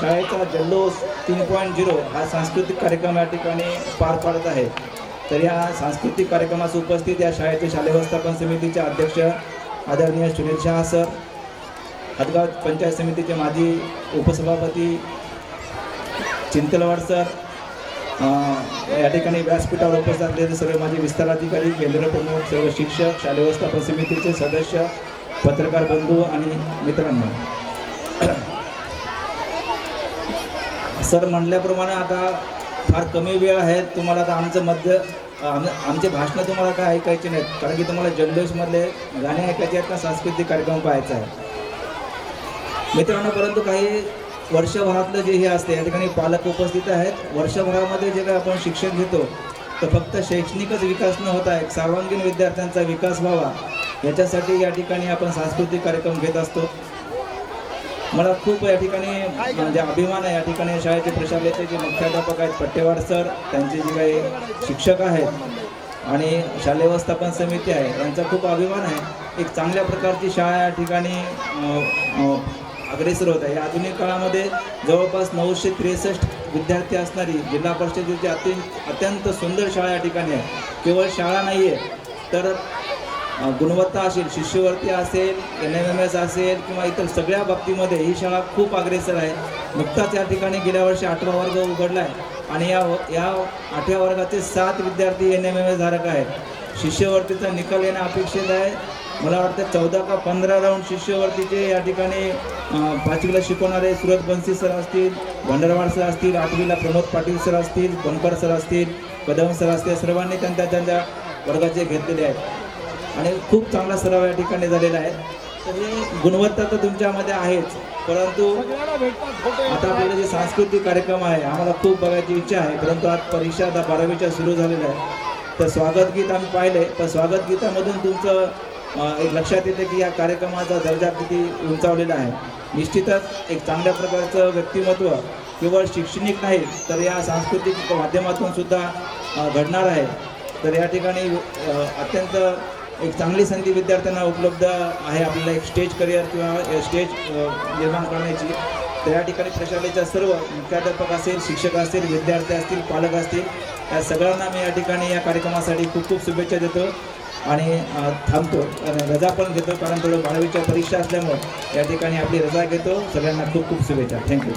शाळेचा जल्लोष तीन पॉईंट झिरो हा सांस्कृतिक कार्यक्रम या ठिकाणी पार पाडत आहे. तर या सांस्कृतिक कार्यक्रमास उपस्थित या शाळेचे शालेय व्यवस्थापन समितीचे अध्यक्ष आदरणीय सुनील शहा सर हदगाव पंचायत समितीचे माजी उपसभापती चिंतलवाड सर या ठिकाणी व्यासपीठावर उपस्थित असलेले सर्व माझे विस्ताराधिकारी केंद्र प्रमुख सर्व शिक्षक शालेय व्यवस्थापन समितीचे सदस्य पत्रकार बंधू आणि मित्रांनो. सर म्हणल्याप्रमाणे आता फार कमी वेळ आहे. तुम्हाला आता आमचं मध्य आम आमचे भाषणं तुम्हाला काय ऐकायचे नाहीत. कारण की तुम्हाला जल्लोषमधले गाणे ऐकायचे आहेत का? सांस्कृतिक कार्यक्रम पाहायचा आहे. मित्रांनो परंतु काही वर्षभरातलं जे हे असते या ठिकाणी पालक उपस्थित आहेत. वर्षभरामध्ये जे काही आपण शिक्षण घेतो तर फक्त शैक्षणिकच विकास न होता एक सर्वांगीण विद्यार्थ्यांचा विकास व्हावा याच्यासाठी या ठिकाणी आपण सांस्कृतिक कार्यक्रम घेत असतो. मला खूप या ठिकाणी म्हणजे अभिमान आहे या ठिकाणी शाळेचे प्रशालेचे जे मुख्याध्यापक आहेत पट्टेवाड सर त्यांचे जे काही शिक्षक आहेत आणि शालेय व्यवस्थापन समिती आहे यांचा खूप अभिमान आहे. एक चांगल्या प्रकारची शाळा या ठिकाणी अग्रेसर होत आहे. या आधुनिक काळामध्ये जवळपास नऊशे त्रेसष्ट विद्यार्थी असणारी जिल्हा परिषदेची अत्यंत अत्यंत सुंदर शाळा या ठिकाणी आहे. केवळ शाळा नाही आहे तर गुणवत्ता असेल शिष्यवृत्ती असेल एन एम एम एस असेल किंवा इतर सगळ्या बाबतीमध्ये ही शाळा खूप अग्रेसर आहे. नुकताच या ठिकाणी गेल्या वर्षी आठवा वर्ग उघडला आहे आणि या या आठव्या वर्गाचे सात विद्यार्थी एन एम एम एस धारक आहेत. शिष्यवृत्तीचा निकाल येणं अपेक्षित आहे. मला वाटतं चौदा का पंधरा राऊंड शिष्यवृत्तीचे या ठिकाणी पाचवीला शिकवणारे सुरत बन्सी सर असतील भंडारवाड सर असतील आठवीला प्रमोद पाटील सर असतील बनकर सर असतील कदम सर असतील सर्वांनी त्यांच्या त्यांच्या वर्गाचे घेतलेले आहेत. आणि खूप चांगला सराव या ठिकाणी झालेला आहे. तर हे गुणवत्ता तर तुमच्यामध्ये आहेच परंतु आता आपल्याला जे सांस्कृतिक कार्यक्रम आहे आम्हाला खूप बघायची इच्छा आहे परंतु आज परीक्षा आता बारावीच्या सुरू झालेल्या आहे तर स्वागत गीत आम्ही पाहिले तर स्वागत गीतामधून तुमचं एक लक्षात येतं की या कार्यक्रमाचा दर्जा किती उंचावलेला आहे. निश्चितच एक चांगल्या प्रकारचं व्यक्तिमत्व केवळ शैक्षणिक नाही तर या सांस्कृतिक माध्यमातून सुद्धा घडणार आहे. तर या ठिकाणी अत्यंत एक चांगली संधी विद्यार्थ्यांना उपलब्ध आहे आपल्याला एक स्टेज करिअर किंवा स्टेज निर्माण करण्याची. तर या ठिकाणी प्रशालेच्या सर्व मुख्याध्यापक असेल शिक्षक असतील विद्यार्थी असतील पालक असतील या सगळ्यांना मी या ठिकाणी या कार्यक्रमासाठी खूप खूप शुभेच्छा देतो आणि थांबतो. रजा पण घेतो कारण थोडं बारावीच्या परीक्षा असल्यामुळं या ठिकाणी आपली रजा घेतो. सगळ्यांना खूप खूप शुभेच्छा. थँक्यू